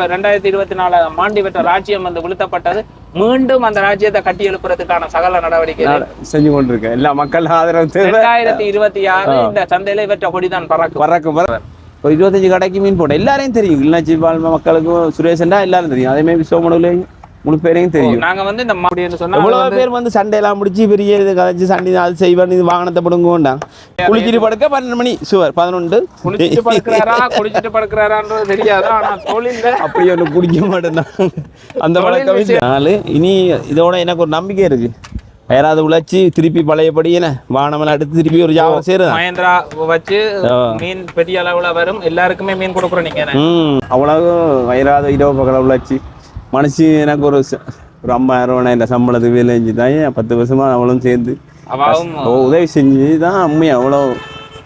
இப்ப ரெண்டாயிரத்தி இருபத்தி நாலாம் ஆண்டு பெற்ற ராஜ்யம் வந்து வீழ்த்தப்பட்டது. மீண்டும் அந்த ராஜ்யத்தை கட்டி எழுப்புறதுக்கான சகல நடவடிக்கை செஞ்சு கொண்டிருக்கேன் எல்லா மக்கள் ஆதரவு ரெண்டாயிரத்தி இருபத்தி ஆறு இந்த சந்தையில இவற்ற கொடிதான் பறக்கும். பறக்கும் பறக்கும். ஒரு இருபத்தஞ்சு கடைக்கு மீன் போட்டேன். எல்லாரையும் தெரியும். வாழ் மக்களுக்கும் சுரேஷன்டா எல்லாரும் தெரியும். அதே மாதிரி சோமனுலையும் முழு பேரையும் தெரியும். நாங்க வந்து இந்த அப்படின்னு சொன்னா எவ்வளவு பேர் வந்து சண்டையெல்லாம் முடிச்சு பெரிய இது கலைச்சு சண்டை அது செய்வான் இது வாகனத்தை பிடுங்க வேண்டாம் குளிச்சிட்டு படுக்க பன்னெண்டு மணி சுவர் பதினொன்று. குளிச்சுட்டு படுக்கிறாரா குளிச்சுட்டு படுக்கிறாரான்றது தெரியாது? ஆனா தொழில்ல அப்படி ஒன்று குடிக்க மாட்டேன் அந்த பழக்கம் இல்லை. நாலு. இனி இதோட எனக்கு ஒரு நம்பிக்கை இருக்கு. யாராவது உழைச்சி திருப்பி பழையபடி என்ன? வானமெல்லாம் எடுத்து திருப்பி ஒரு ஜாபம் சேருதான் மகேந்திரா வச்சு மீன் பெரிய அளவுல வரும். எல்லாருக்குமே மீன் கொடுக்குறோம் நீங்க ம் அவ்வளவு வயிறாத இரவு பக்கம் உழைச்சி மனுஷி எனக்கு ஒரு ஒரு ஐம்பதாயிரம் ரூபாய் இந்த சம்பளத்துக்கு வேலை செஞ்சு தான் பத்து வருஷமா அவளும் சேர்ந்து உதவி செஞ்சு தான் அம்மையை அவ்வளோ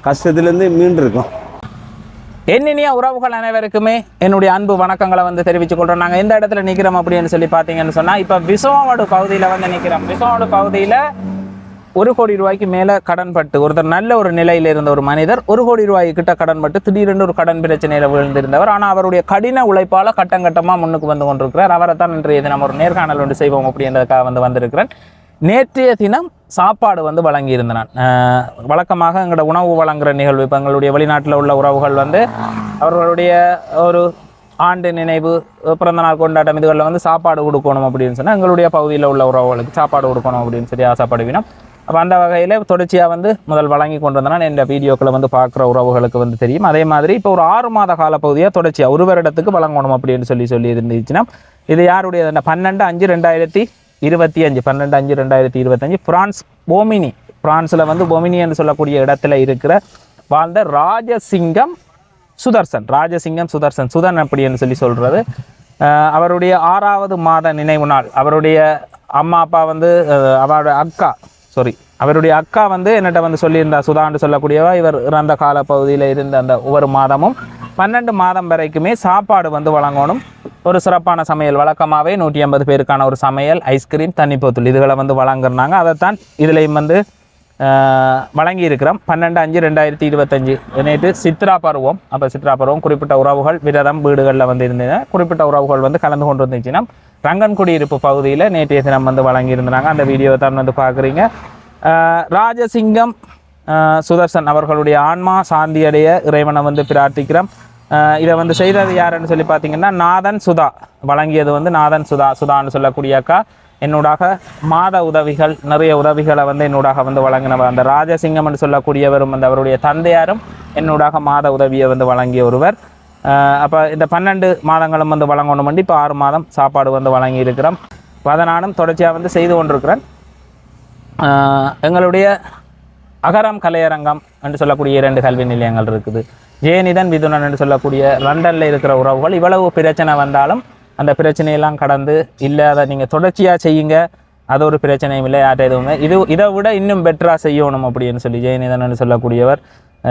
கஷ்டத்துலேருந்து மீண்டு இருக்கோம் என்னினிய உறவுகள் அனைவருக்குமே என்னுடைய அன்பு வணக்கங்களை வந்து தெரிவித்துக் கொள்றோம். நாங்க எந்த இடத்துல நிக்கிறோம் அப்படின்னு சொல்லி பார்த்தீங்கன்னு சொன்னா இப்ப விசோவாடு பகுதியில வந்து நிக்கிறோம். விசோவாடு பகுதியில ஒரு கோடி ரூபாய்க்கு மேலே கடன் பட்டு ஒருத்தர் நல்ல ஒரு நிலையில் இருந்த ஒரு மனிதர் ஒரு கோடி ரூபாய் கிட்ட கடன் பட்டு திடீரென்று ஒரு கடன் பிரச்சனையில் விழுந்திருந்தவர். ஆனால் அவருடைய கடின உழைப்பால் கட்டம் கட்டமாக முன்னுக்கு வந்து கொண்டிருக்கிறார். அவரை தான் இன்றைய தினம் ஒரு நேர்காணல் ஒன்று செய்வோம். அப்படின்றதுக்காக வந்து வந்திருக்கிறேன். நேற்றைய தினம் சாப்பாடு வந்து வழங்கியிருந்தேன் நான் வழக்கமாக எங்களோட உணவு வழங்குற நிகழ்வு இப்போ எங்களுடைய வெளிநாட்டில் உள்ள உறவுகள் வந்து அவர்களுடைய ஒரு ஆண்டு நினைவு பிறந்தநாள் கொண்டாட்டம் இதுகளில் வந்து சாப்பாடு கொடுக்கணும் அப்படின்னு சொன்னால் எங்களுடைய பகுதியில் உள்ள உறவுகளுக்கு சாப்பாடு கொடுக்கணும் அப்படின்னு சொல்லி ஆசைப்படுவினோம். அப்போ அந்த வகையில் தொடர்ச்சியாக வந்து முதல் வழங்கி கொண்டு வந்தேன்னா இந்த வீடியோக்களை வந்து பார்க்குற உறவுகளுக்கு வந்து தெரியும். அதே மாதிரி இப்போ ஒரு ஆறு மாத கால பகுதியாக தொடர்ச்சியாக ஒரு வருடத்துக்கு வழங்கணும் அப்படின்னு சொல்லி சொல்லி இருந்துச்சுன்னா இது யாருடைய பன்னெண்டு அஞ்சு ரெண்டாயிரத்தி இருபத்தி அஞ்சு பன்னெண்டு அஞ்சு ரெண்டாயிரத்தி இருபத்தஞ்சு பிரான்ஸ் போமினி. பிரான்ஸில் வந்து பொமினி என்று சொல்லக்கூடிய இடத்துல இருக்கிற வாழ்ந்த ராஜசிங்கம் சுதர்சன். ராஜசிங்கம் சுதர்சன். சுதன் அப்படின்னு சொல்லி சொல்கிறது அவருடைய ஆறாவது மாத நினைவு நாள். அவருடைய அம்மா அப்பா வந்து அவரோட அக்கா சாரி அவருடைய அக்கா வந்து என்னட்ட வந்து சொல்லியிருந்தா சுதான்னு சொல்லக்கூடியவா இவர் இறந்த கால பகுதியில் இருந்த அந்த ஒவ்வொரு மாதமும் பன்னெண்டு மாதம் வரைக்குமே சாப்பாடு வந்து வழங்கணும். ஒரு சிறப்பான சமையல் வழக்கமாகவே நூற்றி ஐம்பது பேருக்கான ஒரு சமையல் ஐஸ்கிரீம் தண்ணி போத்தல் இதுகளை வந்து வழங்குறாங்க அதைத்தான் இதுலேயும் வந்து வழங்கி இருக்கிறோம் பன்னெண்டு அஞ்சு ரெண்டாயிரத்தி இருபத்தஞ்சு. நேற்று சித்ரா பருவம். அப்போ சித்ரா பருவம் குறிப்பிட்ட உறவுகள் விரதம் வீடுகளில் வந்து இருந்தது குறிப்பிட்ட உறவுகள் வந்து கலந்து கொண்டு வந்துச்சுன்னா ரங்கன்குடியிருப்பு பகுதியில் நேற்றைய தினம் வந்து வழங்கியிருந்தாங்க. அந்த வீடியோவை தான் வந்து பார்க்குறீங்க. ராஜசிங்கம் சுதர்சன் அவர்களுடைய ஆன்மா சாந்தியடைய இறைவனை வந்து பிரார்த்திக்கிறோம். இதை வந்து செய்தது யாருன்னு சொல்லி பார்த்தீங்கன்னா நாதன் சுதா. வழங்கியது வந்து நாதன் சுதா சுதான்னு சொல்லக்கூடிய அக்கா. என்னூடாக மாத உதவிகள் நிறைய உதவிகளை வந்து என்னூடாக வந்து வழங்கினவர். அந்த ராஜசிங்கம் என்று சொல்லக்கூடியவரும் வந்து அவருடைய தந்தையாரும் என்னூடாக மாத உதவியை வந்து வழங்கிய ஒருவர். அப்போ இந்த பன்னெண்டு மாதங்களும் வந்து வழங்கணும் வந்து இப்போ ஆறு மாதம் சாப்பாடு வந்து வழங்கி இருக்கிறோம் அதனாலும் தொடர்ச்சியாக வந்து செய்து கொண்டிருக்கிறேன். எங்களுடைய அகரம் கலையரங்கம் என்று சொல்லக்கூடிய இரண்டு கல்வி நிலையங்கள் இருக்குது. ஜெயநிதன் விதுனன் என்று சொல்லக்கூடிய லண்டனில் இருக்கிற உறவுகள். இவ்வளவு பிரச்சனை வந்தாலும் அந்த பிரச்சனையெல்லாம் கடந்து இல்லை அதை நீங்கள் தொடர்ச்சியாக செய்யுங்க. அது ஒரு பிரச்சனையும் இல்லை யார்கிட்ட எதுவுமே. இது இதை விட இன்னும் பெட்டராக செய்யணும் அப்படின்னு சொல்லி ஜெயநிதன் என்று சொல்லக்கூடியவர்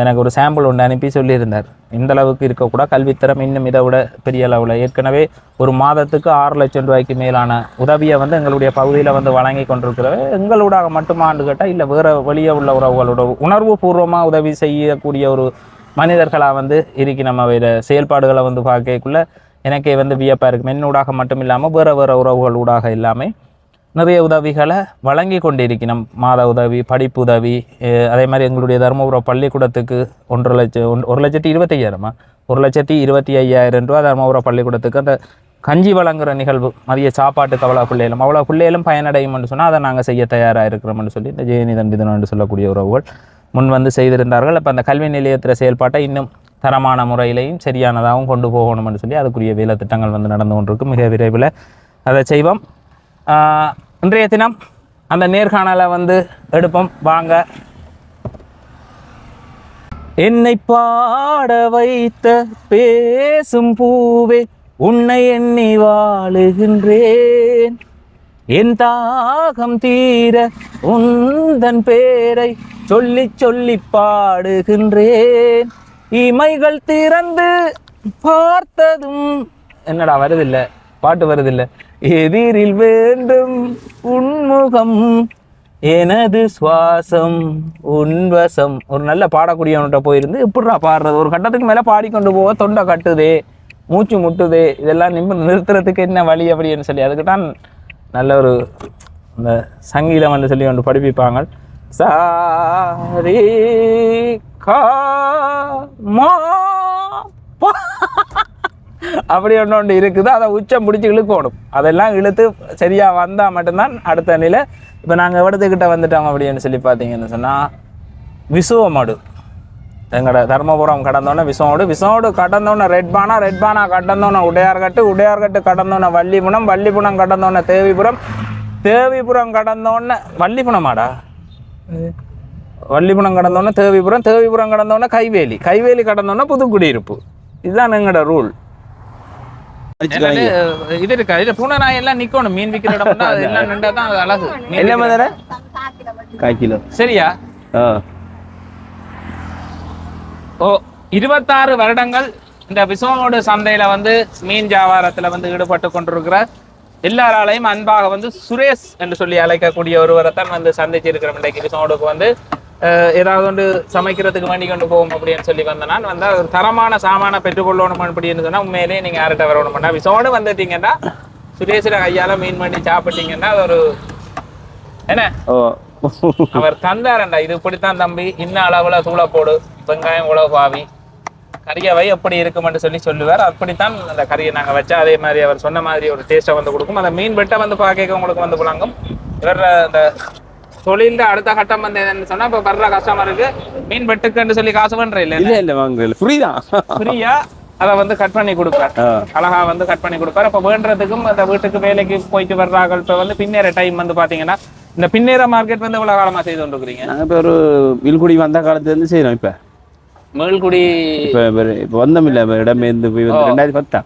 எனக்கு ஒரு சாம்பிள் ஒன்று அனுப்பி சொல்லியிருந்தார். இந்த அளவுக்கு இருக்கக்கூடாது கல்வித்தரம் இன்னும் இதை விட பெரிய அளவில். ஏற்கனவே ஒரு மாதத்துக்கு ஆறு லட்சம் ரூபாய்க்கு மேலான உதவியை வந்து எங்களுடைய பகுதியில் வந்து வழங்கி கொண்டிருக்கிறவை எங்களூடாக மட்டுமான்னு கேட்டால் இல்லை வேறு வெளியே உள்ள உறவுகளோட உணர்வு பூர்வமாக உதவி செய்யக்கூடிய ஒரு மனிதர்களாக வந்து இருக்கு நம்ம வேறு செயல்பாடுகளை வந்து பார்க்கக்குள்ள. எனக்கே வந்து வியப்பாக இருக்கும் என்னூடாக மட்டும் இல்லாமல் வேறு வேறு உறவுகள் ஊடாக இல்லாமல் நிறைய உதவிகளை வழங்கி கொண்டிருக்கணும். மாத உதவி படிப்பு உதவி அதே மாதிரி எங்களுடைய தருமபுரம் பள்ளிக்கூடத்துக்கு ஒன்றரை லட்சம் ஒன்- ஒரு லட்சத்தி இருபத்தையாயிரமா? ஒரு லட்சத்தி இருபத்தி ஐயாயிரம் ரூபா தருமபுரம் பள்ளிக்கூடத்துக்கு அந்த கஞ்சி வழங்குகிற நிகழ்வு மதிய சாப்பாட்டுக்கு அவ்வளோ பிள்ளைகளும் அவ்வளோ பிள்ளைகளும் பயனடையும்னு சொன்னால் அதை நாங்கள் செய்ய தயாராக இருக்கிறோம்னு சொல்லி இந்த ஜெயநிதன் விதனம் என்று சொல்லக்கூடிய உறவுகள் முன் வந்து செய்திருந்தார்கள். அப்போ அந்த கல்வி நிலையத்தில் செயல்பாட்டை இன்னும் தரமான முறையிலையும் சரியானதாகவும் கொண்டு போகணும்னு சொல்லி அதுக்குரிய வேலை திட்டங்கள் வந்து நடந்து கொண்டிருக்கு. மிக விரைவில் அதை செய்வோம். இன்றைய தினம் அந்த நேர்காணலை வந்து எடுப்போம். வாங்க. என்னை பாட வைத்த பேசும் பூவே உன்னை எண்ணி வாழுகின்றேன். என் தாகம் தீர உந்தன் பேரை சொல்லி சொல்லி பாடுகின்றேன். இமைகள் திறந்து பார்த்ததும் என்னடா வருதில்ல. பாட்டு வருதில்ல. எதிரில் வேண்டும் உன்முகம். எனது சுவாசம் உன்வசம். ஒரு நல்ல பாடக்கூடியவன்கிட்ட போயிருந்து இப்படிடா பாடுறது? ஒரு கட்டத்துக்கு மேலே பாடிக்கொண்டு போக தொண்டை கட்டுதே மூச்சு முட்டுது இதெல்லாம் நிம்ம நிறுத்துறதுக்கு என்ன வழி அப்படின்னு சொல்லி அதுக்கு தான் நல்ல ஒரு இந்த சங்கீதம் வந்து சொல்லி ஒன்று படிப்பிப்பாங்க சாரி கா மா பா. அப்படி ஒன்று ஒன்று இருக்குது. அதை உச்சம் பிடிச்சி இழுக்கணும். அதெல்லாம் இழுத்து சரியாக வந்தால் மட்டும்தான் அடுத்த நிலை. இப்போ நாங்கள் இடத்துக்கிட்ட வந்துட்டோம் அப்படின்னு சொல்லி பார்த்தீங்கன்னு சொன்னால் விசுவமடு. எங்களோட தர்மபுரம் கடந்தோன்னே விசோடு விசோடு கடந்தோன்னே ரெட் பானா ரெட் பானா கடந்தோன்னே உடையார்கட்டு உடையார்கட்டு கடந்தோன்னே வள்ளிபுணம் வள்ளிபுணம் கடந்தோன்னே தேவிபுரம். தேவிபுரம் கடந்தோன்னே வள்ளிபுணமாடா வள்ளிபுணம் கடந்தோன்னே தேவிபுரம் தேவிபுரம் கடந்தோன்னே கைவேலி. கைவேலி கடந்தோன்னே புதுக்குடியிருப்பு. இதுதான் எங்களோட ரூல். இது இருக்கா? இது பூனை நாய் எல்லாம் நிக்கணும். மீன் விற்கிற இடம் அது எல்லாம் நின்றா தான் அது அழகு. என்ன விக்கிற- மதர கால் கிலோ. சரியா? ஓ இருபத்தாறு வருடங்கள் இந்த விசோமோடு சந்தையில வந்து மீன் வியாபாரத்துல வந்து ஈடுபட்டு கொண்டிருக்கிற எல்லாராலையும் அன்பாக வந்து சுரேஷ் என்று சொல்லி அழைக்கக்கூடிய ஒருவரை தான் வந்து சந்திச்சிருக்கிறோம். இன்றைக்கு விசோமோடுக்கு வந்து ஏதாவது ஒன்று சமைக்கிறதுக்கு வேண்டி கொண்டு போவோம் அப்படின்னு சொல்லி வந்த நான் வந்து ஒரு தரமான சாமான பெற்றுக்கொள்ளணும் அப்படின்னு சொன்னா உண்மையிலேயே நீங்க யார்கிட்ட வரணும்னா விசோடு வந்துட்டீங்கன்னா சுரேஷில கையால மீன் பண்ணி சாப்பிட்டீங்கன்னா அது ஒரு என்ன? அவர் தந்தாரண்டா. இது இப்படித்தான் தம்பி. இன்ன அளவுல தூளை போடு. வெங்காயம் உழவு பாவி. கறியவை எப்படி இருக்கும்னு சொல்லி சொல்லுவார். அப்படித்தான் அந்த கறியை நாங்க வச்சா அதே மாதிரி அவர் சொன்ன மாதிரி ஒரு டேஸ்ட்டை வந்து கொடுக்கும். அந்த மீன் வெட்டை வந்து பார்க்க உங்களுக்கு வந்து புழங்கும் இவர் அந்த தொழில்ல அடுத்த கட்டம் வந்து என்னன்னு சொன்னா இப்ப வர்ற கஸ்டமருக்கு மீன் வெட்டுக்குன்னு சொல்லி காசு பண்ற இல்ல இல்ல இல்ல வாங்க ஃப்ரீ தான். ஃப்ரீயா அதை வந்து கட் பண்ணி கொடுப்பார். அழகா வந்து கட் பண்ணி கொடுப்பார் அப்ப வேண்டுறதுக்கும் அந்த வீட்டுக்கு வேலைக்கு போயிட்டு வர்றார்கள். இப்ப வந்து பின்னேற டைம் வந்து பாத்தீங்கன்னா இந்த பின்னேற மார்க்கெட் வந்து இவ்வளவு காலமா செய்து கொண்டிருக்கிறீங்க? நாங்க இப்ப ஒரு வில்குடி வந்த காலத்துல இருந்து செய்யறோம் இப்ப. மேல்குடி இப்ப இப்ப- வந்தோம் இல்ல இடமே இருந்து போய் வந்து ரெண்டாயிரத்தி பத்தா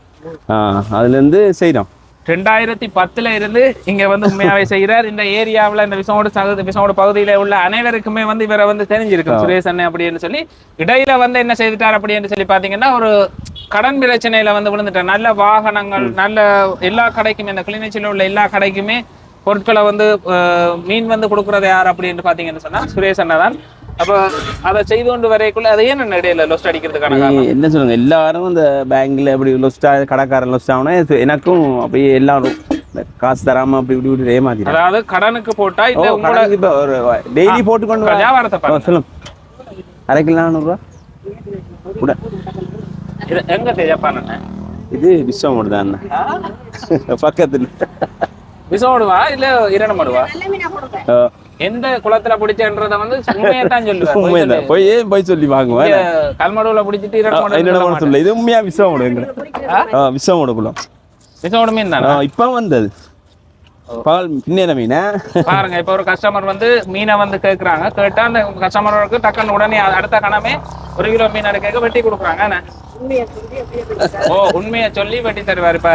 ஆ அதுல இருந்து செய்யறோம் ரெண்டாயிரத்தி பத்துல இருந்து இங்க வந்து உண்மையாவே செய்கிறார் இந்த ஏரியாவுல இந்த விசோடு சகு விசோடு பகுதியில உள்ள அனைவருக்குமே வந்து இவரை வந்து தெரிஞ்சிருக்கு சுரேஷ் அண்ணன் அப்படின்னு சொல்லி. இடையில வந்து என்ன செய்துட்டார் அப்படின்னு சொல்லி பாத்தீங்கன்னா ஒரு கடன் பிரச்சனையில வந்து விழுந்துட்டார். நல்ல வாகனங்கள் நல்ல எல்லா கடைக்குமே இந்த கிளிநொச்சியில உள்ள எல்லா கடைக்குமே பொருட்களை வந்து மீன் வந்து கொடுக்கறது யார் அப்படின்னு பாத்தீங்கன்னு சொன்னா சுரேஷ் அண்ணா தான் அப்ப அதை செய்து கொண்டு வரைக்குள்ள அதை ஏன் என்ன இடையில லொஸ்ட் அடிக்கிறதுக்கான காரணம்? நீ என்ன சொல்லுங்க எல்லாரும் இந்த பேங்க்ல அப்படி லொஸ்டா கடைக்காரன் லொஸ்ட் ஆகுனா எனக்கும் அப்படியே எல்லாரும் காசு தராம அப்படி இப்படி இப்படி ஏமாத்திட்டாங்க அதாவது கடனுக்கு போட்டா இந்த உங்களோட இப்ப ஒரு டெய்லி போட்டு கொண்டு. வியாபாரத்தை பாருங்க. சொல்லுங்க அரை கிலோ நானூறுரூவா கூட. இது எங்க தேஜப்பான இது விஸ்வம் மட்டும் தான் பக்கத்துல. விசோடுவா இல்ல இரணமடுவா ஆ, எந்த குளத்துல பிடிச்சன்றத வந்து உண்மையை தான் சொல்லுவேன் உண்மைதான். போய் ஏன் போய் சொல்லி வாங்குவேன்? கல்மடுவுல பிடிச்சிட்டு என்னோட சொல்ல இது உண்மையா விஸ்வம் எங்களை ஆ? விஸ்வம் குளம். விசோடு மீன் தானே இப்ப வந்தது. பால் பின்னேற மீனா பாருங்க இப்ப ஒரு கஸ்டமர் வந்து மீனை வந்து கேக்குறாங்க. கேட்டா அந்த கஸ்டமருக்கு டக்குன்னு உடனே அடுத்த கணமே ஒரு கிலோ மீன் கேட்க வெட்டி கொடுக்குறாங்க? ஓ உண்மையை சொல்லி வெட்டி தருவாரு. இப்ப.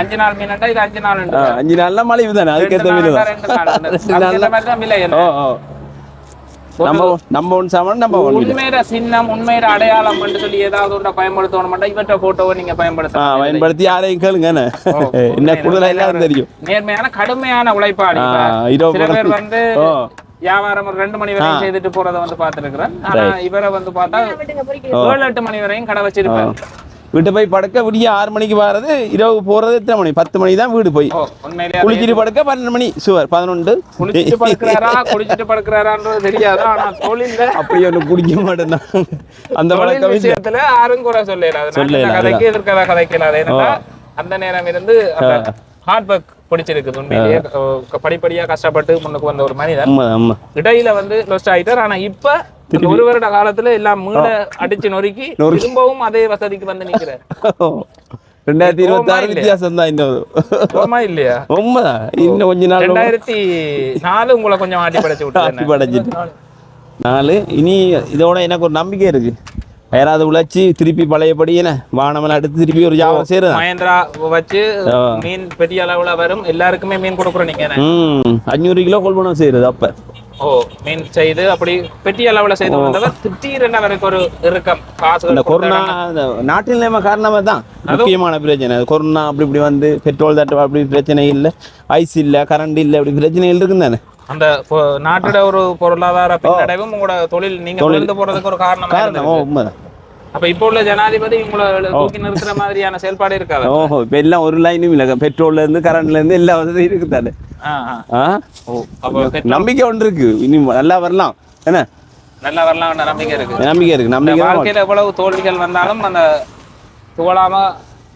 அஞ்சு நாள் மீன்டா இது அஞ்சு நாள் அஞ்சு நாள்ல மழை தானே அதுக்கேற்ற மீன் ரெண்டு நாள் நாள்ல மாதிரி தான் விலை என்ன? ஓ ஓ. நம்ம நம்ம சாமான் நம்ம உண்மையில சின்னம் உண்மையில அடையாளம் சொல்லி ஏதாவது ஒன்றை பயன்படுத்தணும் மாட்டா இவற்ற போட்டோவை நீங்க ஆ பயன்படுத்தலாம் பயன்படுத்தி யாரையும் கேளுங்க என்ன? கூடுதலா எல்லாரும் தெரியும். நேர்மையான கடுமையான உழைப்பாளி. இதோ சில பேர் வந்து வியாபாரம் ஒரு ரெண்டு மணி வரையும் செய்துட்டு போறத வந்து பார்த்திருக்கிறேன். ஆனா இவரை வந்து பார்த்தா ஏழு எட்டு மணி வரையும் கடை வச்சிருப்பாரு. வீட்டு போய் படுக்க விடிய ஆறு மணிக்கு வர்றது இரவு போறது எத்தனை மணி? பத்து மணி தான் வீடு போய். குளிச்சிட்டு படுக்க பன்னெண்டு மணி. சுவர் பதினொன்று. குளிச்சுட்டு படுக்கிறாரா? குளிச்சுட்டு படுக்கிறாரான்றது தெரியாது? ஆனா தொழில்ல அப்படி ஒன்று குடிக்க மாட்டேன் அந்த தொழில் இல்லை. விஷயத்துல யாரும் குறை சொல்லல சொல்லல, கதைக்கு எதிர்க்கதா கதைக்கல ஏன்னா அந்த நேரம் இருந்து ஹார்ட் ஒர்க் பிடிச்சிருக்குது உண்மையிலேயே. படிப்படியா கஷ்டப்பட்டு முன்னுக்கு வந்த ஒரு மனிதன். இடையில வந்து லொஸ்ட் ஆயிட்டார். ஆனா இப்ப ஒரு வருட காலத்துல எல்லாம் மீள அடிச்சு நொறுக்கி திரும்பவும் அதே வசதிக்கு வந்து நிக்கிறார் ரெண்டாயிரத்தி இருபத்தி ஆறு? வித்தியாசம் தான் இன்னும் இல்லையா? உண்மைதான் இன்னும் கொஞ்ச நாள் ரெண்டாயிரத்தி நாலு உங்களை கொஞ்சம் ஆட்டி படைச்சு ஆட்டி படைச்சிட்டு நாலு. இனி இதோட எனக்கு ஒரு நம்பிக்கை இருக்கு. யாராவது உழைச்சி திருப்பி பழையபடி என்ன? வானமெல்லாம் எடுத்து திருப்பி ஒரு ஜாபம் செய்யறதா? மகேந்திரா வச்சு மீன் பெரிய அளவுல வரும். எல்லாருக்குமே மீன் கொடுக்குறோம் நீங்க அஞ்சூறு கிலோ கொள்வனம் செய்யறது அப்ப. ஓ மீன் செய்து அப்படி பெரிய அளவுல செய்து வந்தவர் திடீரென அவருக்கு ஒரு இறுக்கம். இந்த காசுகள் கொரோனா இந்த நாட்டில் நிலைமை காரணமா தான் முக்கியமான பிரச்சனை. கொரோனா அப்படி இப்படி வந்து பெட்ரோல் தட்டு அப்படி பிரச்சனை இல்லை. ஐஸ் இல்லை கரண்ட் இல்லை அப்படி பிரச்சனைகள் இருக்குன்னு தானே? அந்த நாட்டோட ஒரு பொருளாதார பின்னடைவும் உங்களோட தொழில் நீங்க போறதுக்கு ஒரு காரணம் காரணம் உண்மைதான். அப்ப இப்போ உள்ள ஜனாதிபதி உங்களை தூக்கி நிறுத்துற மாதிரியான செயல்பாடு இருக்காது? ஓஹோ இப்போ எல்லாம் ஒரு லைனும் இல்லை. பெட்ரோல்ல இருந்து கரண்ட்ல இருந்து எல்லா வசதியும் இருக்குதானே? ஆ, ஆ. ஆ? ஓ அப்போ பெட்ரோல் நம்பிக்கை ஒன்று இருக்கு. இனி நல்லா வரலாம். என்ன? நல்லா வரலாம் நம்பிக்கை இருக்கு. நம்பிக்கை இருக்கு. நம்பிக்கை தான் வாழ்க்கையில எவ்வளவு தோல்விகள் வந்தாலும் அந்த துவளாம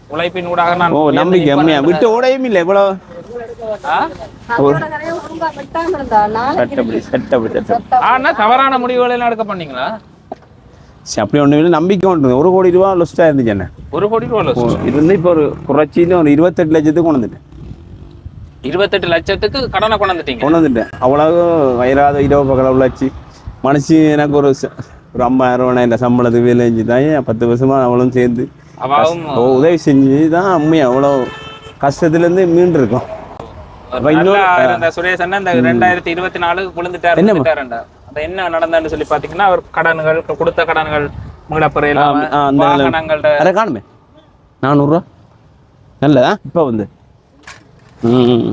உழைப்பின் ஊடாக நான் ஓ நம்பிக்கை அம்மையா? விட்டு ஓடையும் இல்லை. எவ்வளோ ஆ? அவரோட கடையை ஒழுங்கா வெட்டாம இருந்தா நாளைக்கு சட்டப்படி சட்டப்படி சட்டம் ஆனா தவறான முடிவுகளை எல்லாம் எடுக்க பண்ணீங்களா சரி, அப்படி ஒன்றும் இல்லை. நம்பிக்கை ஒன்று ஒரு கோடி ரூபா லொஸ்ட்டாக இருந்துச்சு என்ன? ஒரு கோடி ரூபா இருந்து இப்போ ஒரு குறைச்சின்னு ஒரு இருபத்தெட்டு லட்சத்துக்கு கொண்டு வந்துட்டேன். இருபத்தெட்டு லட்சத்துக்கு கடனை கொண்டு வந்துட்டீங்க. கொண்டு வந்துட்டேன். அவ்வளவு வயிறாத இரவு பக்கம் உள்ளாச்சு மனுஷி எனக்கு ஒரு ஒரு ஐம்பதாயிரம் ரூபாய் சம்பளத்துக்கு வேலை செஞ்சு தான் பத்து வருஷமா அவளும் சேர்ந்து உதவி செஞ்சு தான் உண்மையா? அவ்வளோ கஷ்டத்துலேருந்து மீண்டு இருக்கோம். அப்ப இன்னொரு- நல்லா இருந்த சுரேஷ் அண்ணன் இந்த ரெண்டாயிரத்தி இருபத்தி நாலு விழுந்துட்டாரு என்னம்மா? அது என்ன நடந்ததுன்னு சொல்லி பாத்தீங்கன்னா அவர் கடன்கள் கொடுத்த கடன்கள் மீளப்பெற வாகனங்கள்ட அதை காணுமே. நானூறுரூவா நல்லதா? இப்போ வந்து. ம்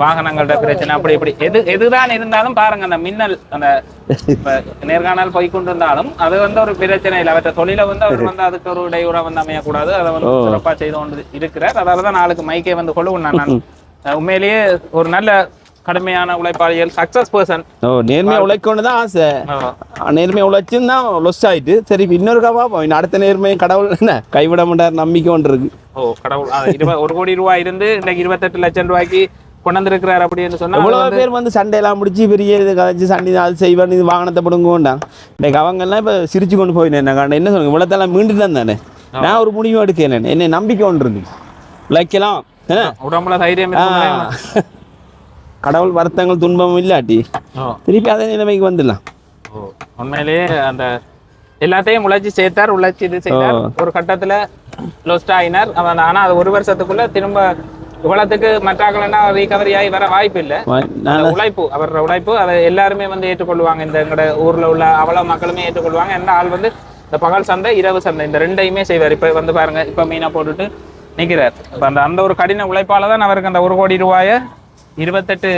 வாகனங்கள்ட பிரச்சனை அப்படி இப்படி. எது எதுதான் இருந்தாலும் பாருங்க அந்த மின்னல் அந்த இப்ப நேர்காணல் போய் கொண்டிருந்தாலும் அது வந்து ஒரு பிரச்சனை இல்லை. அவற்றை தொழிலை வந்து அவர் வந்து அதுக்கு ஒரு இடையூறா வந்து அமையக்கூடாது. அதை வந்து சிறப்பா செய்து கொண்டு இருக்கிறார். அதால தான் நாளுக்கு மைக்கே வந்து கொள்ளுவேன் நான் உண்மையிலேயே ஒரு நல்ல கடுமையான உழைப்பாளிகள் சக்சஸ் பர்சன் ஓ நேர்மையாக உழைக்கணும் தான் ஆசை. நேர்மையாக உழைச்சுன்னு தான் லொஸ் ஆயிட்டு. சரி இன்னொரு கவா அடுத்த நேர்மை கடவுள் என்ன கைவிட மாட்டார் நம்பிக்கை ஒன்று இருக்கு. ஓ கடவுள். ஒரு கோடி ரூபாய் இருந்து இன்னைக்கு இருபத்தெட்டு லட்சம் ரூபாய்க்கு கொண்டு வந்திருக்கிறார் அப்படின்னு சொன்னா அது எவ்வளோ வந்து- பேர் வந்து சண்டையெல்லாம் முடிச்சு பெரிய இது கதைச்சு சண்டை அது செய்வேன் இது வாகனத்தை பிடுங்க வேண்டாம் இன்னைக்கு அவங்கெல்லாம் இப்போ சிரிச்சு கொண்டு போயினேன் என்ன சொல்லுங்க இவ்வளோத்தெல்லாம் மீண்டு தான் தானே நான் ஒரு முடிவும் எடுக்கல என்ன நம்பிக்கை ஒன்று இருக்கு. உழைக்கலாம். உடம்புல தைரியம். கடவுள் வருத்தங்கள் துன்பம் இல்லாட்டி. திருப்பி அதே நிலைமைக்கு வந்துடலாம். உண்மையிலேயே அந்த எல்லாத்தையும் உழைச்சி சேர்த்தார் உழைச்சி இது செய்தார். ஒரு கட்டத்துல லொஸ்ட் ஆயினார். அவன் ஆனா அது ஒரு வருஷத்துக்குள்ள திரும்ப இவ்வளத்துக்கு மற்றாக்கள்னா ரீகவரி ஆகி வர வாய்ப்பு இல்லை. உழைப்பு அவரோட உழைப்பு அதை எல்லாருமே வந்து ஏற்றுக்கொள்வாங்க. இந்த எங்கட ஊர்ல உள்ள அவ்வளவு மக்களுமே ஏற்றுக்கொள்வாங்க. எந்த ஆள் வந்து இந்த பகல் சந்தை இரவு சந்தை இந்த ரெண்டையுமே செய்வார். இப்ப வந்து பாருங்க இப்ப மீனை போட்டுட்டு நிக்கிறார். இப்ப அந்த அந்த ஒரு கடின உழைப்பால தான் அவருக்கு அந்த ஒரு கோடி ரூபாய இருபத்தெட்டு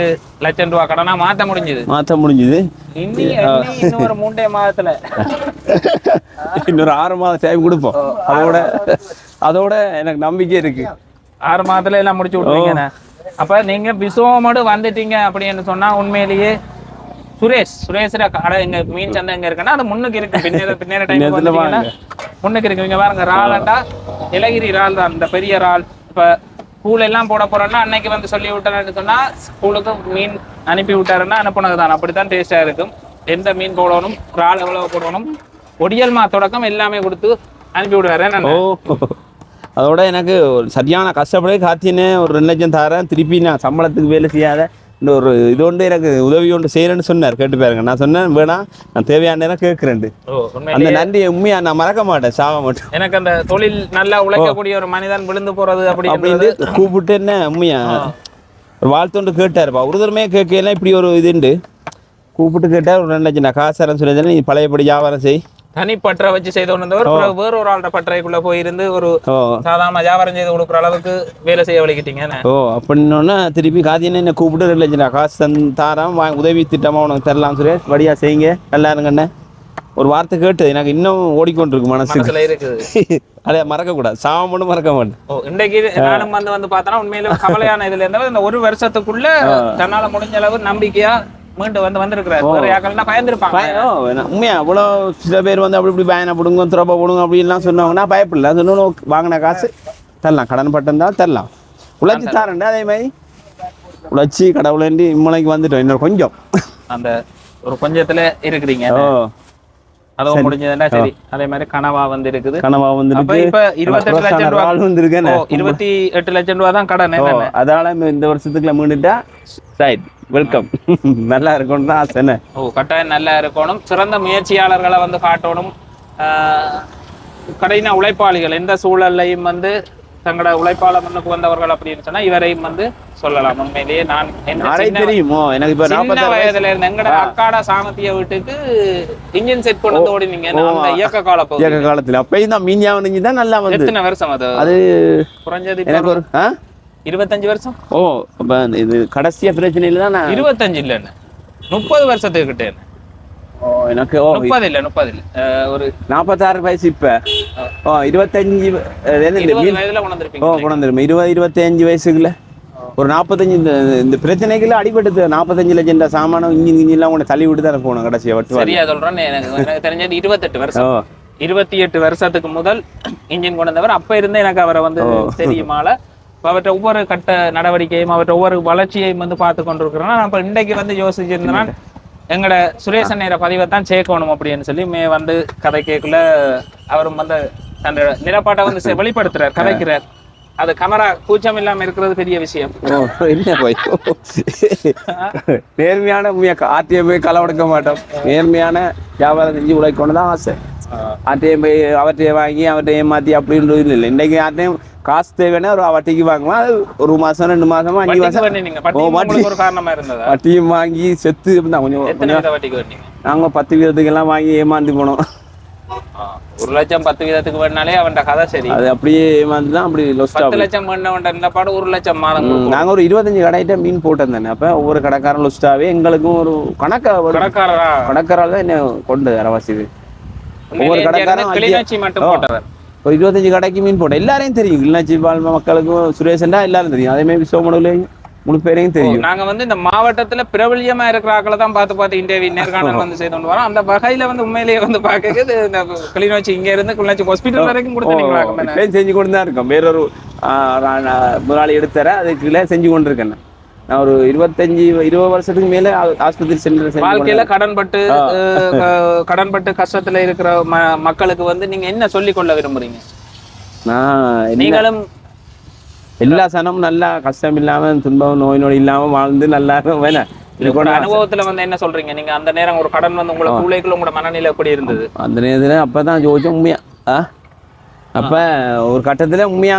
லட்சம் ரூபாய் கடனா. மாத்த முடிஞ்சது. மாற்ற முடிஞ்சுது. இன்னி இன்னி இன்னும் ஒரு மூன்றே மாதத்துல. இன்னொரு ஆறு மாதம் டைம் கொடுப்போம். அதோட அதோட எனக்கு நம்பிக்கை இருக்கு. ஆறு மாதத்துல எல்லாம் முடிச்சு விட்டுருவீங்கண்ணே அப்ப நீங்க விசுவமோடு வந்துட்டீங்க அப்படின்னு சொன்னா உண்மையிலேயே சுரேஷ் சுரேஷ் கடை எங்க மீன் சந்தை எங்க இருக்குன்னா அது முன்னுக்கு இருக்கு. பின்னேற பின்னேற டைம் முன்னுக்கு இருக்கு. இங்க பாருங்க இறால்டா இலகிரி இறால் தான். இந்த பெரிய இறால். இப்ப ஸ்கூல் எல்லாம் போட போறோம்னா அன்னைக்கு வந்து சொல்லி விட்டாருன்னு சொன்னா ஸ்கூலுக்கு மீன் அனுப்பி விட்டாருன்னா அனுப்புனது தான். அப்படித்தான் டேஸ்டா இருக்கும். எந்த மீன் போடணும் இறால் எவ்வளவு போடணும் ஒடியல் மா தொடக்கம் எல்லாமே கொடுத்து அனுப்பி விடுவாரு. ஓ அதோட எனக்கு சரியான கஷ்டப்படவே காத்தினே ஒரு ரெண்டு லட்சம் தரேன். திருப்பி நான் சம்பளத்துக்கு வேலை செய்யாத ஒரு இது ஒன்று எனக்கு உதவி ஒன்று செய்கிறேன்னு சொன்னார். கேட்டு பாருங்க. நான் சொன்னேன் வேணாம் நான் தேவையான நேரம் கேட்குறேன் அந்த நன்றியை உண்மையா நான் மறக்க மாட்டேன் சாக மாட்டேன் எனக்கு அந்த தொழில் நல்லா உழைக்கக்கூடிய ஒரு மனிதன் விழுந்து போறது அப்படின்றது அப்படின்னு கூப்பிட்டு என்ன உண்மையா? வாழ்த்தொண்டு கேட்டாருப்பா. ஒரு தரமே கேட்கலாம் இப்படி ஒரு இதுண்டு கூப்பிட்டு கேட்டார் ஒரு லட்சம் நான் காசு சொல்லி நீ பழையபடி வியாபாரம் செய். தனி பற்றை வச்சு செய்து பிறகு வேற ஒரு ஆள்கிட்ட பற்றைக்குள்ள போயிருந்து ஒரு சாதாரண வியாபாரம் செய்து கொடுக்குற அளவுக்கு வேலை செய்ய வலிக்கிட்டீங்க? ஓ அப்படின்னோன்னா திருப்பி காதியனை என்ன கூப்பிட்டு ரூபா காசு தந் தாரான் வா உதவி திட்டமாக உனக்கு தரலாம் சொல்லி வழியா செய்யுங்க நல்லா இருங்கண்ணே ஒரு வார்த்தை கேட்டு எனக்கு இன்னும் ஓடிக்கொண்டிருக்கு மனசுல இருக்குது. அதை மறக்கக்கூடாது. சாவம் மட்டும் மறக்க மாட்டேன். ஓ இன்றைக்கு நானும் வந்து வந்து பார்த்தோன்னா உண்மையில கவலையான இதுல இருந்தவர் இந்த ஒரு வருஷத்துக்குள்ள தன்னால முடிஞ்ச அளவு நம்பிக்கையா மீண்டு வந்து வந்திருக்கிறார். பயந்துருப்பாங்க. உண்மையா அவ்வளோ சில பேர் வந்து அப்படி இப்படி பயனை பிடுங்க துறப்ப பிடுங்க அப்படின்லாம் சொன்னாங்கன்னா பயப்படல சொன்னோம் வாங்கின காசு தரலாம். கடன் பட்டம் தான் தரலாம். உழைச்சி தரேன்டா அதே மாதிரி. உழைச்சி கடவுளேண்டி இம்மலைக்கு வந்துட்டோம். இன்னொரு கொஞ்சம். அந்த ஒரு கொஞ்சத்துல இருக்கிறீங்க. ஓ. அதுவும் முடிஞ்சதுன்னா சரி. அதே மாதிரி கனவா வந்து இருக்குது கனவா வந்துருக்கு. இப்ப இருபத்தெட்டு லட்சம் ரூபாய் ஆள் வந்திருக்கேன் ஓ, இருபத்தி எட்டு லட்சம் ரூபாய் தான் கடன் அதால இந்த- இந்த வருஷத்துக்குள்ள மீண்டுட்டா ரைட் வெல்கம் நல்லா இருக்கும்னு தான் ஆசை என்ன? ஓ கட்டாயம் நல்லா இருக்கணும். சிறந்த முயற்சியாளர்களை வந்து காட்டணும். கடின உழைப்பாளிகள் எந்த சூழல்லையும் வந்து தங்களோட உழைப்பாள முன்னுக்கு வந்தவர்கள் அப்படின்னு சொன்னா இவரையும் வந்து சொல்லலாம். உண்மையிலேயே நான் தெரியுமோ? எனக்கு இப்ப நாற்பத்தாறு வயதுல இருந்த எங்கட அக்காடா சாமத்திய வீட்டுக்கு இன்ஜின் செட் கொண்டு ஓடினீங்க. அந்த இயக்க கால ஏக காலத்துல. அப்பயும் தான் மீன்யா வந்து தான் நல்லா வந்து எத்தனை வருஷம் அது? அது குறைஞ்சது எனக்கு ஒரு இருபத்தஞ்சு வருஷம்? ஓ அப்ப இது கடைசியா பிரச்சனையில தான் நான் இருபத்தஞ்சு இல்லைன்னு முப்பது வருஷத்துக்கிட்டே ஓ, எனக்கு ஓ முப்பது இல்ல முப்பது இல்ல. ஒரு நாற்பத்தாறு வயசு இப்ப. ஓ இருபத்தஞ்சு வயதுல ஓ உணர்ந்திருப்பீங்க குணந்துருமே இருபது இருபத்தஞ்சு வயசுக்குள்ள. ஒரு நாற்பத்தஞ்சு இந்த இந்த பிரச்சனைக்குள்ள அடிபட்டு நாற்பத்தஞ்சு லட்சம் சாமானம் இஞ்சி இஞ்சி எல்லாம் உன்னை தள்ளி விட்டு தான் போகணும் கடைசியா வட்டு சரியா சொல்றேன் எனக்கு தெரிஞ்சது இருபத்தெட்டு வருஷம். ஓ. இருபத்தி எட்டு வருஷத்துக்கு முதல் இன்ஜின் கொண்டு வந்தவர். அப்ப இருந்தே எனக்கு அவரை வந்து தெரியுமால. அவற்றை ஒவ்வொரு கட்ட நடவடிக்கையும் அவற்றை ஒவ்வொரு வளர்ச்சியையும் வந்து பார்த்து கொண்டிருக்கிறோம் இப்ப இன்றைக்கு வந்து யோசிச்சிருந்தேன்னா எங்கட சுரேஷ் நேர பதிவை தான் சேர்க்கணும் அப்படின்னு சொல்லி மே வந்து கதை கேட்கல அவரும் வந்து தன்னோட நிலப்பாட்டை வந்து வெளிப்படுத்துறார் கதைக்கிறார். அது கமரா கூச்சம் இல்லாம இருக்கிறது பெரிய விஷயம். நேர்மையான உண்மையா ஆர்டிஎம் போய் களை உடைக்க மாட்டோம். நேர்மையான வியாபாரம் செஞ்சு உழைக்கணும் தான் ஆசை. ஆர்டிஎம் போய் அவர்கிட்ட வாங்கி அவர்கிட்ட ஏமாத்தி அப்படின்றது இல்லை. இன்னைக்கு யார்ட்டையும் காசு தேவைன்னா ஒரு வட்டிக்கு வாங்குவான் அது ஒரு மாசம் ரெண்டு மாசமா அஞ்சு மாசம். ஒரு காரணமா இருந்ததா? வட்டியும் வாங்கி செத்து இருந்தா கொஞ்சம் நாங்க பத்து வீதத்துக்கு எல்லாம் வாங்கி ஏமாந்து போனோம். ஒரு லட்சம் பத்து வீதத்துக்கு வேணாலே அவன் கதை சரி. அது அப்படியே ஏமாந்து தான் அப்படி லொஸ்டா பத்து லட்சம் வேண்டவன் இந்த பாடு ஒரு லட்சம் மாதம். நாங்க ஒரு இருபத்தஞ்சு கடையிட்ட மீன் போட்டோம் தானே. அப்ப ஒவ்வொரு கடைக்காரன் லொஸ்டாவே எங்களுக்கும் ஒரு கணக்கா ஒரு கடைக்காரரா? கடைக்காரால் தான் என்ன கொண்டு அரவாசி ஒவ்வொரு கடைக்காரன் மட்டும். போட்டவர். ஒரு இருபத்தஞ்சு கடைக்கு மீன் போட்டோம் எல்லாரையும் தெரியும் கிளிநொச்சி பால்ம மக்களுக்கும் சுரேஷன்டா எல்லாரும் தெரியும் அதே மாதிரி விஸ்வமடுலையும் முழு பேரையும் தெரியும் நாங்க வந்து இந்த மாவட்டத்துல பிரபல்யமா இருக்கிற ஆக்களை தான் பார்த்து பார்த்து இன்டர்வியூ நேர்காணல் வந்து செய்து கொண்டு வரோம் அந்த வகையில வந்து உண்மையிலேயே வந்து பார்க்கறது இந்த கிளிநொச்சி இங்க இருந்து கிளிநொச்சி ஹாஸ்பிட்டல் வரைக்கும் இப்பயும் செஞ்சு கொண்டு தான் இருக்கோம் வேறொரு முதலாளி எடுத்தர அதுக்குள்ள செஞ்சு கொண்டு இருக்கேன் நான். ஒரு இருபத்தஞ்சு இருபது வருஷத்துக்கு மேல ஆஸ்பத்திரி சென்று வாழ்க்கையில கடன்பட்டு கடன்பட்டு கஷ்டத்துல இருக்கிற மக்களுக்கு வந்து நீங்க என்ன சொல்லிக் கொள்ள விரும்புறீங்க? நான் நீங்களும் எல்லா சனமும் நல்லா கஷ்டம் இல்லாம துன்பம் நோய் நொடி இல்லாம வாழ்ந்து நல்லா வேணா உங்களோட அனுபவத்துல வந்து என்ன சொல்றீங்க? நீங்க அந்த நேரம் ஒரு கடன் வந்து உங்களை பிள்ளைக்குள்ள உங்களோட மனநிலை எப்படி இருந்தது? அந்த நேரத்தில் அப்போ தான் ஜோதிச்சோம் உண்மையா ஆ? அப்போ ஒரு கட்டத்தில் உண்மையா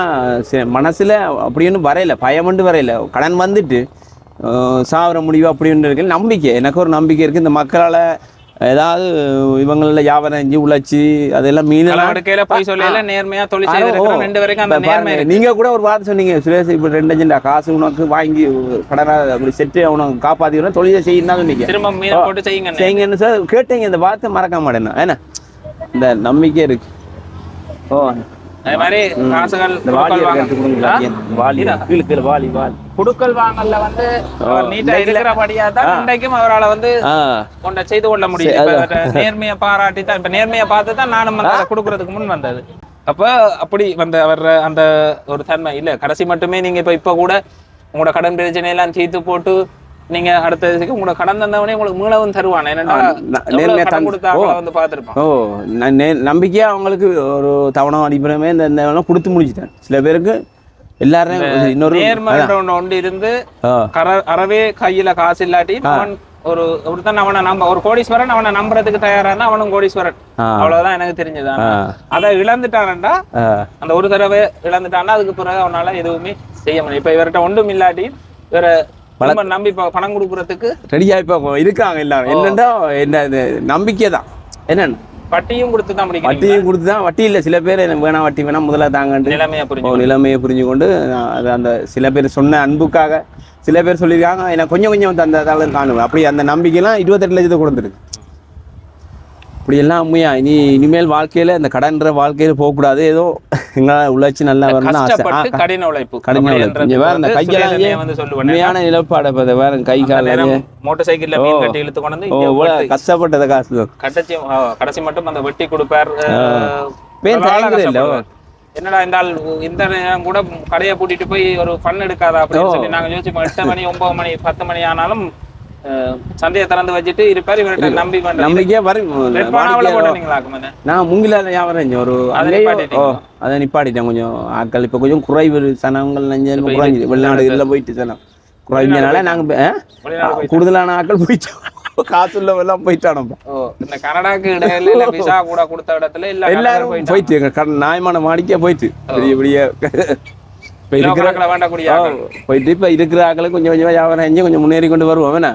சே- மனசுல அப்படின்னு வரையில பயமண்டு வரையில. கடன் வந்துட்டு சாவர முடிவு அப்படின்னு இருக்கு நம்பிக்கை. எனக்கு ஒரு நம்பிக்கை இருக்கு. இந்த மக்களால் ஏதாவது இவங்கள வியாபாரம் செஞ்சு உழைச்சி அதெல்லாம் மீனெல்லாம் களவெடுக்கையில போய் சொல்லல நேர்மையா தொழில் செய்திருக்கிறோம் ரெண்டு வரைக்கும் அந்த நேர்மை பாருங்க, நீங்க கூட ஒரு வார்த்தை சொன்னீங்க சுரேஷ் இப்ப ரெண்டு அஜெண்டா. காசு உனக்கு வாங்கி கடனா அப்படி செட்டு உனக்கு காப்பாத்திக்கிறோம் தொழிலை செய்யணும் சொன்னீங்க. திரும்ப மீத போட்டு செய்யுங்க செய்யுங்கன்னு சார் கேட்டீங்க இந்த வார்த்தை மறக்க மாட்டேன் நான். ஏன்னா இந்த நம்பிக்கை இருக்கு. ஓ அதே மாதிரி காசுகள் வாலி. வாலி குடுக்கல் வாங்கல்ல வந்து நீட்டா இருக்கிறபடியா தான் இன்றைக்கும் அவரால வந்து கொண்ட செய்து கொள்ள முடியும் நேர்மையை பாராட்டி தான் இப்ப நேர்மையை பார்த்து தான் நானும் வந்து கொடுக்கறதுக்கு முன் வந்தது. அப்ப அப்படி வந்த அவர் அந்த ஒரு தன்மை. இல்ல கடைசி மட்டுமே நீங்க இப்ப இப்ப கூட உங்களோட கடன் பிரச்சனை எல்லாம் தீர்த்து போட்டு நீங்க அடுத்த இதுக்கு உங்களோட கடன் தந்தவனே உங்களுக்கு மீளவும் தருவான். வந்து பார்த்திருப்பான். ஓ நம்பிக்கையா அவங்களுக்கு ஒரு தவணம் அடிப்படமே இந்த இந்த கொடுத்து முடிச்சிட்டேன். சில பேருக்கு எல்லாரும் இன்னொரு ஒன்று இருந்து அறவே கையில காசு இல்லாட்டி ஒரு ஒருத்தன் அவனை நம்ப ஒரு கோடீஸ்வரன் அவனை நம்புறதுக்கு தயாரானா அவனும் கோடீஸ்வரன். அவ்வளவுதான் எனக்கு தெரிஞ்சது. அதை இழந்துட்டானண்டா? ஆ. அந்த ஒரு தடவை இழந்துட்டான்னா அதுக்கு பிறகு அவனால எதுவுமே செய்ய முடியும் இப்ப இவர்கிட்ட ஒன்றும் இல்லாட்டி வேற ரொம்ப நம்பி பணம் கொடுக்கறதுக்கு ரெடியா இப்போ இருக்காங்க எல்லாரும். என்னண்டா என்ன நம்பிக்கை தான். என்னன்னு? வட்டியும் கொடுத்து தான் வட்டியும் கொடுத்து தான். வட்டி இல்லை சில பேர் எனக்கு வேணாம் வட்டி வேணாம் முதல்ல தாங்கன்ட்டு. நிலைமையை புரிஞ்சு நிலைமையை புரிஞ்சு கொண்டு அது அந்த சில பேர் சொன்ன அன்புக்காக சில பேர் சொல்லியிருக்காங்க. எனக்கு கொஞ்சம் கொஞ்சம் தந்ததால காணுவேன் அப்படி அந்த நம்பிக்கைலாம் இருபத்தெட்டு லட்சத்தை கொடுத்துருக்கு இப்படி எல்லாம் உண்மையா? இனி இனிமேல் வாழ்க்கையில இந்த கடன்ற வாழ்க்கையில போகக்கூடாது. ஏதோ எங்களால் உழைச்சி நல்லா வரணும்னு ஆசை. கடின உழைப்பு. கடின உழைப்பு. வேற இந்த கையெல்லாம் உண்மையான நிலப்பாடை இதை வேற கை கால் மோட்டார் சைக்கிள்ல மீன் கட்டி இழுத்து கொண்டு வந்து கஷ்டப்பட்டத காசு கடைசி கடைசி மட்டும் அந்த வெட்டி கொடுப்பார் ஆளா தயங்குதே இல்ல? என்னடா இந்த ஆள் இந்த நேரம் கூட கடையை பூட்டிட்டு போய் ஒரு ஃபன் எடுக்காதா அப்படின்னு சொல்லி நாங்க யோசிப்போம். எட்டு மணி ஒன்பது மணி பத்து மணி ஆனாலும் சந்தையை திறந்து வச்சுட்டு இருப்பார் இவர்கிட்ட நம்பி நம்பிக்கையா வரும்? நான் மூங்கில வியாபாரம் ஒரு அதை நிப்பாட்டிட்டேன் கொஞ்சம். ஆட்கள் இப்போ கொஞ்சம் குறைவு சனங்கள் நெஞ்சல் குறைஞ்சி. இது- வெளிநாடு இதில் போயிட்டு சனம். குறைஞ்சனால நாங்கள். கூடுதலான ஆட்கள் போயிட்டோம். காசு உள்ளவெல்லாம் போயிட்டானோம். ஓ இந்த கனடாக்கு இடையில இல்ல விசா கூட கொடுத்த இடத்துல எல்லாரும். போயிட்டு? எங்க நியாயமான வாடிக்கையா போயிட்டு. பெரிய பெரிய இப்போ இருக்கிற வேண்டக்கூடிய. போயிட்டு இப்போ இருக்கிற ஆட்களுக்கு கொஞ்சம் கொஞ்சமாக வியாபாரம் செஞ்சு கொஞ்சம் முன்னேறி கொண்டு வருவோம் வேணா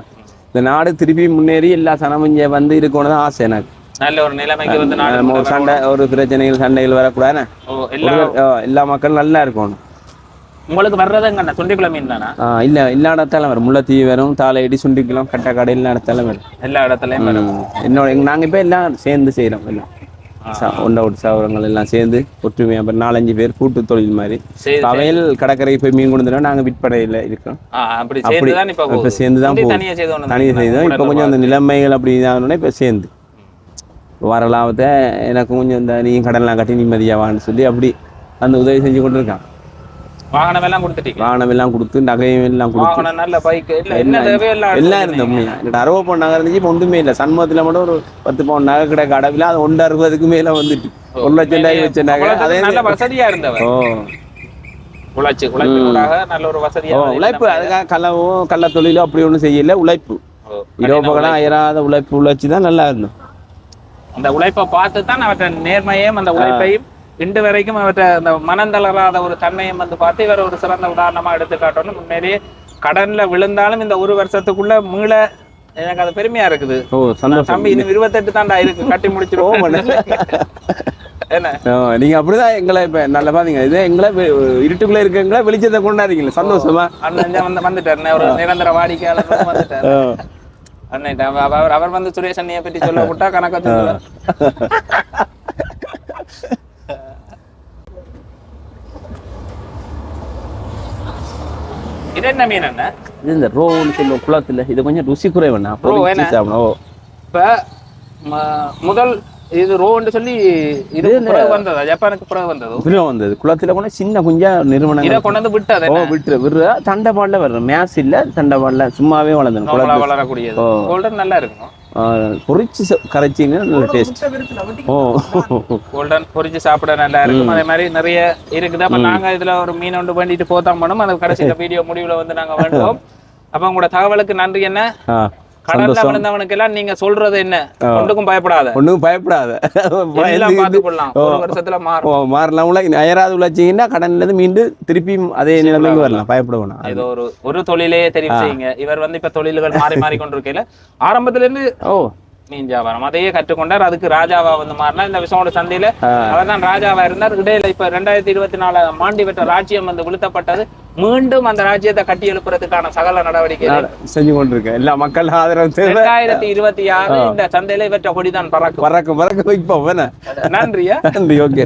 இந்த நாடு திருப்பி முன்னேறி எல்லா சனமும் இங்கே வந்து இருக்கணும் தான் ஆசை எனக்கு. நல்ல ஒரு நிலைமைக்கு வந்து ஒரு சண்டை ஒரு பிரச்சனைகள் சண்டைகள் வரக்கூடாதுண்ணே ஓ எல்லா மக்களும் நல்லா இருக்கணும். உங்களுக்கு வர்றது எங்கண்ணா? துண்டிக்குளம் மீன் தானா? இல்ல எல்லா இடத்தாலும் வரும். முல்லைத்தீவு வரும் தாளையடி சுண்டிக்கலாம் கட்டக்காடு எல்லா இடத்தாலும் வரும். எல்லா இடத்துலயும் வரும். என்னோட நாங்க இப்ப எல்லாம் சேர்ந்து செய்யறோம் எல்லாம். விட்டு சவரங்கள் எல்லாம் சேர்ந்து ஒற்றுமையா அப்புறம் நாலஞ்சு பேர் கூட்டு தொழில் மாதிரி. அவையில் கடற்கரைக்கு போய் மீன் கொண்டு நாங்க விற்பனையில இருக்கோம். அப்படி இப்ப. சேர்ந்து தான் கொண்டு தனியாக. செய்தோம். இப்போ கொஞ்சம் அந்த நிலைமைகள் அப்படி இப்போ சேர்ந்து. வரலாமத்த எனக்கு கொஞ்சம் இந்த நீ கடன்லாம் கட்டி நிம்மதியாவான்னு சொல்லி அப்படி அந்த உதவி செஞ்சு கொண்டு இருக்கான் வாகனம் எல்லாம் கொடுத்துட்டீங்க. வாகனம் எல்லாம் கொடுத்து நகையும் எல்லாம் கொடுத்து. நல்ல பைக் இல்ல என்ன எல்லாம் தேவையோ எல்லாம் இருந்தோம் என்னோட அறுபது பவுன் நகை இருந்துச்சு இப்போ ஒன்றுமே இல்லை. சண்முகத்தில் மட்டும் ஒரு பத்து பவுன் நகை கிடைக்க அடவில் அது ஒன்று அறுபதுக்கு மேலே வந்துட்டு. ஒரு லட்சம் ரூபாய் வச்ச நகை. அதே நல்ல வசதியா இருந்தவர் ஓ. உழைச்சு உழைப்பினூடாக நல்ல ஒரு வசதியா ஓ உழைப்பு. அதுக்காக கள்ளவும் கள்ள தொழிலும் அப்படி ஒன்றும் செய்யல. உழைப்பு. இரவு பகலாம் அயராத உழைப்பு. உழைச்சி தான் நல்லா இருந்தோம். அந்த உழைப்பை பார்த்து தான் அவற்றை நேர்மையும் அந்த உழைப்பையும் இன்று வரைக்கும் அவற்றை அந்த மனம் தளராத ஒரு தன்மையும் வந்து பார்த்து இவர் ஒரு சிறந்த உதாரணமா எடுத்து காட்டணும் முன்னேறியே கடன்ல விழுந்தாலும் இந்த ஒரு வருஷத்துக்குள்ள மீள எனக்கு அது பெருமையா இருக்குது. ஓ சந்தோஷம். தம்பி இன்னும் இருபத்தெட்டு தாண்டா இருக்கு. கட்டி முடிச்சிருவோம் என்ன? நீங்க அப்படிதான் எங்களை இப்ப நல்ல பாத்தீங்க. இது எங்களை இருட்டுக்குள்ள இருக்கீங்களா வெளிச்சத்தை கொண்டாடுறீங்களா சந்தோஷமா? அண்ணன் வந்து வந்துட்டார் ஒரு நிரந்தர வாடிக்கையாளர் வந்துட்டார். அண்ணன் அவர் அவர் வந்து சுரேஷ் அண்ணியை பற்றி சொல்ல விட்டா கணக்கா இது என்ன மீன் இது இந்த ரோன்னு சொல்லுவோம் குளத்துல. இது கொஞ்சம் ருசி குறைவண்ணா. என்ன? சாப்பிடணும். இப்ப முதல் இது ரோன்னு சொல்லி இது பிறகு வந்ததா? ஜப்பானுக்கு பிறகு வந்ததோ? இதுல வந்தது. குளத்துல கூட சின்ன குஞ்சா இதை நிறுவனங்கள் கொண்டு வந்து விட்டது ஓ விட்டுரு. விடுற. தண்டைப்பாடில் வர்றோம் மேஸ் இல்ல தண்டைப்பாடில் சும்மாவே வளர்ந்துடும் வளரக்கூடியது. நல்லா இருக்கும்? ஆ, பொரிச்சு ச- கரைச்சிங்கன்னா நல்ல டேஸ்ட் ஓ. கோல்டன் பொரிச்சு சாப்பிட நல்லா இருக்கும் அதே மாதிரி நிறைய இருக்குது. அப்ப நாங்க இதுல ஒரு மீன் ஒன்று வேண்டிட்டு போதான் பண்ணோம் அந்த கடைசியில வீடியோ முடிவுல வந்து நாங்க வேண்டுவோம். அப்ப உங்களோட தகவலுக்கு நன்றி என்ன? கடல்ல விழுந்தவனுக்கு எல்லாம் நீங்க சொல்றது என்ன? ஒன்றுக்கும் பயப்படாத. ஒன்றும் பயப்படாத. வருஷத்துல மாறும். மாறலாம். உள்ள அயராது உழைச்சிங்கன்னா கடன்ல இருந்து மீண்டும் திருப்பி அதே நிலைமைக்கு வரலாம். பயப்பட வேணாம். ஏதோ ஒரு ஒரு தொழிலே தெரிவு செய்யுங்க. இவர் வந்து இப்ப தொழில்கள் மாறி மாறி கொண்டிருக்கையில ஆரம்பத்துல இருந்து ஓ. மீன் வியாபாரம் அதையே கற்றுக்கொண்டார். அதுக்கு ராஜாவா வந்து மாறினா இந்த விஷமோட சந்தையில அவர் தான் ராஜாவா இருந்தார். இடையில இப்ப ரெண்டாயிரத்தி இருபத்தி நாலாம் ஆண்டு பெற்ற ராஜ்யம் வந்து வீழ்த்தப்பட்டது. மீண்டும் அந்த ராஜ்யத்தை கட்டி எழுப்புறதுக்கான சகல நடவடிக்கை செஞ்சு கொண்டிருக்கேன். எல்லா மக்கள் ஆதரவு ரெண்டாயிரத்தி இருபத்தி ஆறு இந்த சந்தையில இவற்ற கொடிதான் பறக்கும். பறக்க பறக்க வைப்போம். வேணா நன்றியா? நன்றி. ஓகே.